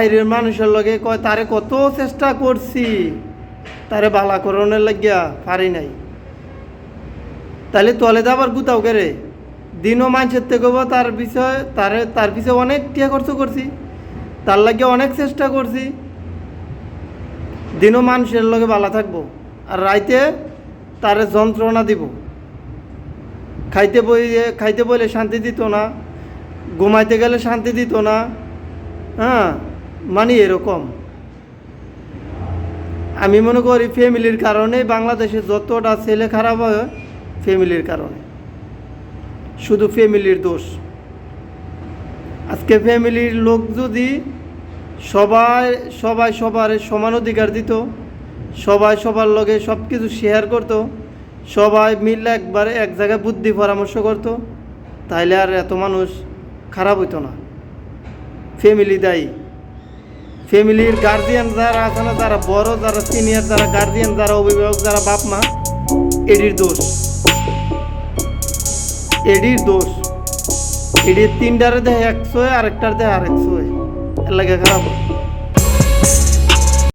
বাইরের মানুষের লগে কয়, তারে কত চেষ্টা করছি, তারে বালা করণের লাগিয়া পারি নাই। তাহলে তলে যাবার গুতাও কেরে? দিনও মানুষের থেকে তার বিষয়, তারে, তার পিছে অনেক টিয়া খরচ করছি, তার লাগে অনেক চেষ্টা করছি। দিনও মানুষের লগে বালা থাকব আর রাইতে তারে যন্ত্রণা দিব। খাইতে বই খাইতে বইলে শান্তি দিত না, ঘুমাইতে গেলে শান্তি দিত না হ্যাঁ? মানে এরকম। আমি মনে করি ফ্যামিলির কারণে বাংলাদেশে যতটা ছেলে খারাপ হয় ফ্যামিলির কারণে। শুধু ফ্যামিলির দোষ। আজকে ফ্যামিলির লোক যদি সবাই সবাই সবার সমান অধিকার দিত, সবাই সবার লগে সব কিছু শেয়ার করতো, সবাই মিলে একবারে এক জায়গায় বুদ্ধি পরামর্শ করতো, তাইলে আর এত মানুষ খারাপ হইতো না। ফ্যামিলি দায়ী। ফ্যামিলির গার্জিয়ান যারা আছে না, যারা বড়, যারা সিনিয়র যারা গার্জিয়ান যারা অভিভাবক, যারা বাপ মা, এডির দোষ। এডির দোষ। এডির তিনটার দেয় একশো আরেকটার দেয় আরেকশো এর লাগে খারাপ।